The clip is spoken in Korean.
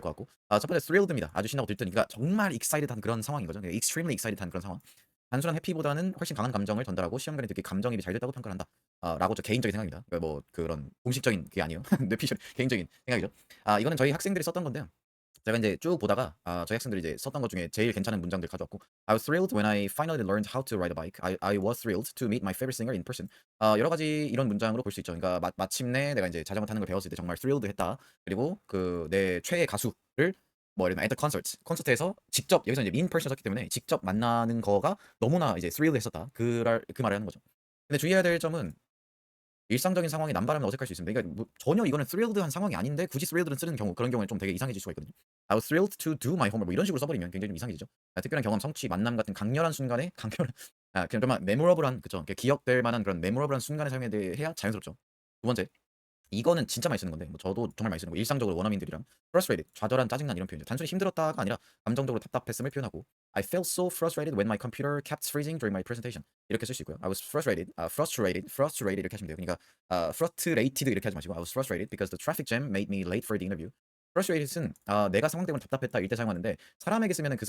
것 같고 아, 첫 번째 thrilled입니다. 아주 신나고 들뜬 그러니까 정말 excited한 그런 상황인 거죠. extremely excited한 그런 상황. 단순한 해피보다는 훨씬 강한 감정을 전달하고 시험관이 듣기 감정입이 잘 됐다고 평가를 한다. 아, 라고 저 개인적인 생각입니다. 그러니까 뭐 그런 공식적인 게 아니에요. 뇌피셜 개인적인 생각이죠. 아, 이거는 저희 학생들이 썼던 건데요. 제가 이제 쭉 보다가 아, 저희 학생들이 이제 썼던 것 중에 제일 괜찮은 문장들 가져왔고 I was thrilled when I finally learned how to ride a bike. I, I was thrilled to meet my favorite singer in person. 아, 여러 가지 이런 문장으로 볼 수 있죠. 그러니까 마, 마침내 내가 이제 자전거 타는 걸 배웠을 때 정말 thrilled 했다. 그리고 그 내 최애 가수를 뭐 예를 들면 at the concert 콘서트에서 직접 여기서 이제 in person 썼기 때문에 직접 만나는 거가 너무나 이제 thrilled 했었다. 그랄 그 말을 하는 거죠. 근데 주의해야 될 점은 일상적인 상황에 남발하면 어색할 수 있습니다. 그러니까 뭐 전혀 이거는 thrilled한 상황이 아닌데 굳이 thrilled를 쓰는 경우 그런 경우는 좀 되게 이상해질 수가 있거든요. I was thrilled to do my homework 뭐 이런 식으로 써버리면 굉장히 좀 이상해지죠. 아, 특별한 경험, 성취, 만남 같은 강렬한 순간에 강렬한 아 그냥 정말 그죠? 그러니까 기억될 만한 그런 memorable한 순간에 사용해야 돼- 해야 자연스럽죠. 두 번째 이거는 진짜 많이 쓰는 건데 뭐 저도 정말 많이 쓰는 거 일상적으로 원어민들이랑 frustrated 좌절한 짜증난 이런 표현이죠. 단순히 힘들었다가 아니라 감정적으로 답답했음을 표현하고 I felt so frustrated when my computer kept freezing during my presentation 이렇게 쓸 수 있고요. I was frustrated, uh, frustrated, frustrated 이렇게 하시면 돼요. 그러니까 uh, frustrated 이렇게 하지 마시고 I was frustrated because the traffic jam made me late for the interview. frustrated은 아, 내가 상황 때문에 답답했다 이때 사용하는데 사람에게 쓰면은 그